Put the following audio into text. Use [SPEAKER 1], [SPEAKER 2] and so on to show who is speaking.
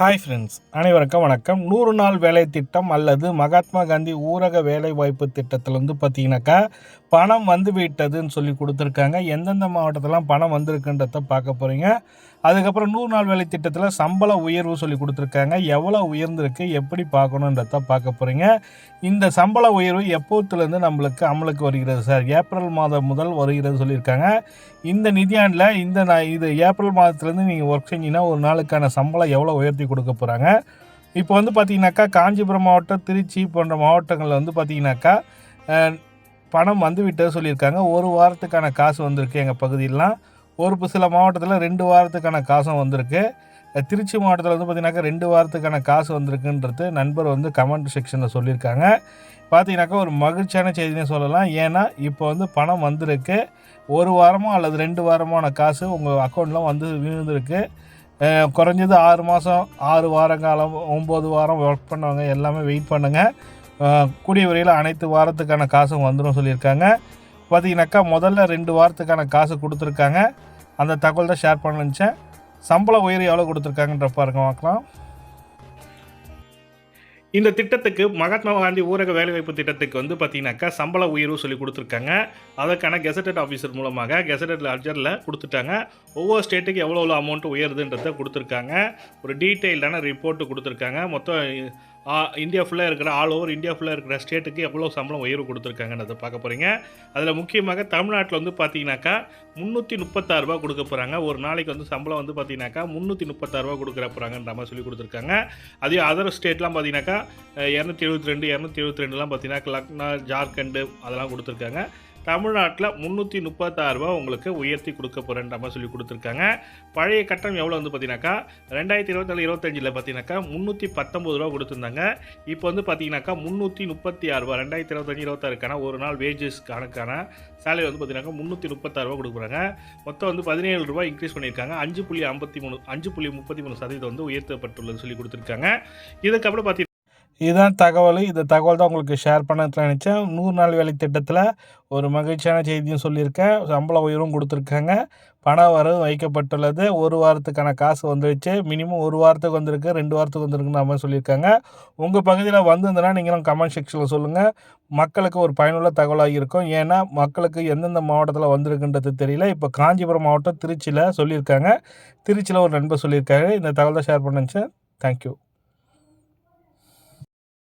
[SPEAKER 1] Hi friends அனைவருக்கும் வணக்கம். நூறு நாள் வேலை திட்டம் அல்லது மகாத்மா காந்தி ஊரக வேலை வாய்ப்பு திட்டத்தில் வந்து பார்த்தீங்கன்னாக்கா பணம் வந்து விட்டதுன்னு சொல்லி கொடுத்துருக்காங்க. எந்தெந்த மாவட்டத்திலாம் பணம் வந்திருக்குன்றத பார்க்க போகிறீங்க அதுக்கப்புறம் நூறு நாள் வேலை திட்டத்தில் சம்பள உயர்வு சொல்லி கொடுத்துருக்காங்க. எவ்வளோ உயர்ந்திருக்கு எப்படி பார்க்கணுன்றத பார்க்க போகிறீங்க இந்த சம்பள உயர்வு எப்போத்துலேருந்து நம்மளுக்கு அமலுக்கு வருகிறது சார்? ஏப்ரல் மாதம் முதல் வருகிறது சொல்லியிருக்காங்க. இந்த நிதியாண்டில் இந்த நான் இது ஏப்ரல் மாதத்துலேருந்து நீங்கள் ஒர்க் செஞ்சீங்கன்னா ஒரு நாளுக்கான சம்பளம் எவ்வளோ உயர்த்தி கொடுக்க போகிறாங்க இப்போ வந்து பார்த்தீங்கன்னாக்கா காஞ்சிபுரம் மாவட்டம் திருச்சி போன்ற மாவட்டங்களில் வந்து பார்த்தீங்கன்னாக்கா பணம் வந்து விட்டது சொல்லியிருக்காங்க. ஒரு வாரத்துக்கான காசு வந்திருக்கு எங்கள் பகுதியிலாம் ஒரு சில மாவட்டத்தில் ரெண்டு வாரத்துக்கான காசும் வந்திருக்கு. திருச்சி மாவட்டத்தில் வந்து பார்த்திங்கனாக்கா ரெண்டு வாரத்துக்கான காசு வந்திருக்குன்றது நண்பர் வந்து கமெண்ட் செக்ஷனில் சொல்லியிருக்காங்க. பார்த்தீங்கன்னாக்கா ஒரு மகிழ்ச்சியான செய்தினே சொல்லலாம். ஏன்னா இப்போ வந்து பணம் வந்திருக்கு. ஒரு வாரமோ அல்லது ரெண்டு வாரமான காசு உங்கள் அக்கௌண்ட்டில் வந்து விழுந்திருக்கு. குறைஞ்சது ஆறு மாதம் ஆறு வார காலம் ஒம்பது வாரம் ஒர்க் பண்ணவங்க எல்லாமே வெயிட் பண்ணுங்கள் கூடிய விரைவில் அனைத்து வாரத்துக்கான காசும் வந்துடும் சொல்லியிருக்காங்க. பார்த்தீங்கன்னாக்கா முதல்ல ரெண்டு வாரத்துக்கான காசு கொடுத்துருக்காங்க. அந்த தகவல் தான் ஷேர் பண்ண நினச்சேன். சம்பள உயர் எவ்வளோ கொடுத்துருக்காங்கன்ற பாருங்க பார்க்கலாம். இந்த திட்டத்துக்கு மகாத்மா காந்தி ஊரக வேலைவாய்ப்பு திட்டத்துக்கு வந்து பார்த்தீங்கன்னாக்கா சம்பள உயர்வு சொல்லி கொடுத்துருக்காங்க. அதற்கான கெசட்டட் ஆஃபீஸர் மூலமாக கெசட்டட் அர்ஜரில் கொடுத்துட்டாங்க. ஒவ்வொரு ஸ்டேட்டுக்கு எவ்வளோ எவ்வளோ அமௌண்ட் உயருதுன்றதை கொடுத்துருக்காங்க. ஒரு டீட்டெயில்டான ரிப்போர்ட்டு கொடுத்துருக்காங்க. மொத்தம் இந்தியா ஃபுல்லாக இருக்கிற ஆல் ஓவர் இந்தியா ஃபுல்லாக இருக்கிற ஸ்டேட்டுக்கு எவ்வளோ சம்பளம் உயர்வு அதை பார்க்க போகிறீங்க அதில் முக்கியமாக தமிழ்நாட்டில் வந்து பார்த்தீங்கன்னாக்கா முந்நூற்றி முப்பத்தாறுரூபா கொடுக்க போகிறாங்க ஒரு நாளைக்கு வந்து சம்பளம் வந்து பார்த்தீங்கன்னாக்கா முந்நூற்றி முப்பத்தாறுரூபா கொடுக்குற போகிறாங்கன்ற மாதிரி சொல்லி கொடுத்துருக்காங்க. அதே அதர் ஸ்டேட்லாம் பார்த்தீங்கன்னாக்கா இரநூத்தி எழுபத்தி ரெண்டு இரநூத்தி எழுபத்தி ரெண்டுலாம் பார்த்தீங்கன்னா லக்னா ஜார்க்கண்டு அதெல்லாம் கொடுத்துருக்காங்க. தமிழ்நாட்டில் முந்நூற்றி முப்பத்தாறுரூபா உங்களுக்கு உயர்த்தி கொடுக்க போகிறேன்ற மாதிரி சொல்லி கொடுத்துருக்காங்க. பழைய கட்டணம் எவ்வளோ வந்து பார்த்தீங்கன்னாக்கா ரெண்டாயிரத்தி இருபத்தாலு இருபத்தஞ்சில் பார்த்தீங்கன்னாக்கா முந்நூற்றி பத்தொம்பது ரூபா கொடுத்துருந்தாங்க. இப்போ வந்து பார்த்தீங்கன்னாக்கா முந்நூற்றி முப்பத்தி ஆறு ரூபா ரெண்டாயிரத்தி இருபத்தஞ்சி இருபத்தாறுக்கான ஒரு நாள் வேஜஸ் கணக்கான சேலரி வந்து பார்த்தீங்கன்னாக்கா முந்நூற்றி முப்பத்தாறு ரூபா கொடுக்குறாங்க மொத்தம் வந்து பதினேழு ரூபா இன்க்ரீஸ் பண்ணியிருக்காங்க. அஞ்சு புள்ளி ஐம்பத்தி மூணு அஞ்சு புள்ளி முப்பத்தி மூணு சதவீதம் வந்து உயர்த்தப்பட்டுள்ளது சொல்லி கொடுத்துருக்காங்க. இதுக்கப்புறம் பார்த்தீங்கன்னா இதுதான் தகவல். இந்த தகவல் தான் உங்களுக்கு ஷேர் பண்ண நினச்சேன். நூறு நாள் வேலை திட்டத்தில் ஒரு மகிழ்ச்சியான செய்தியும் சொல்லியிருக்கேன். சம்பள உயர்வும் கொடுத்துருக்காங்க. பண வரவு வைக்கப்பட்டுள்ளது. ஒரு வாரத்துக்கான காசு வந்துடுச்சு மினிமம் ஒரு வாரத்துக்கு வந்திருக்கு. ரெண்டு வாரத்துக்கு வந்திருக்குன்னு மாதிரி சொல்லியிருக்காங்க. உங்கள் பகுதியில் வந்திருந்தனா நீங்களும் கமெண்ட் செக்ஷனில் சொல்லுங்கள் மக்களுக்கு ஒரு பயனுள்ள தகவலாக இருக்கும். ஏன்னா மக்களுக்கு எந்தெந்த மாவட்டத்தில் வந்திருக்குன்றது தெரியல. இப்போ காஞ்சிபுரம் மாவட்டம் திருச்சியில் சொல்லியிருக்காங்க. திருச்சியில் ஒரு நண்பர் சொல்லியிருக்காரு. இந்த தகவலை ஷேர் பண்ணுச்சு தேங்க்யூ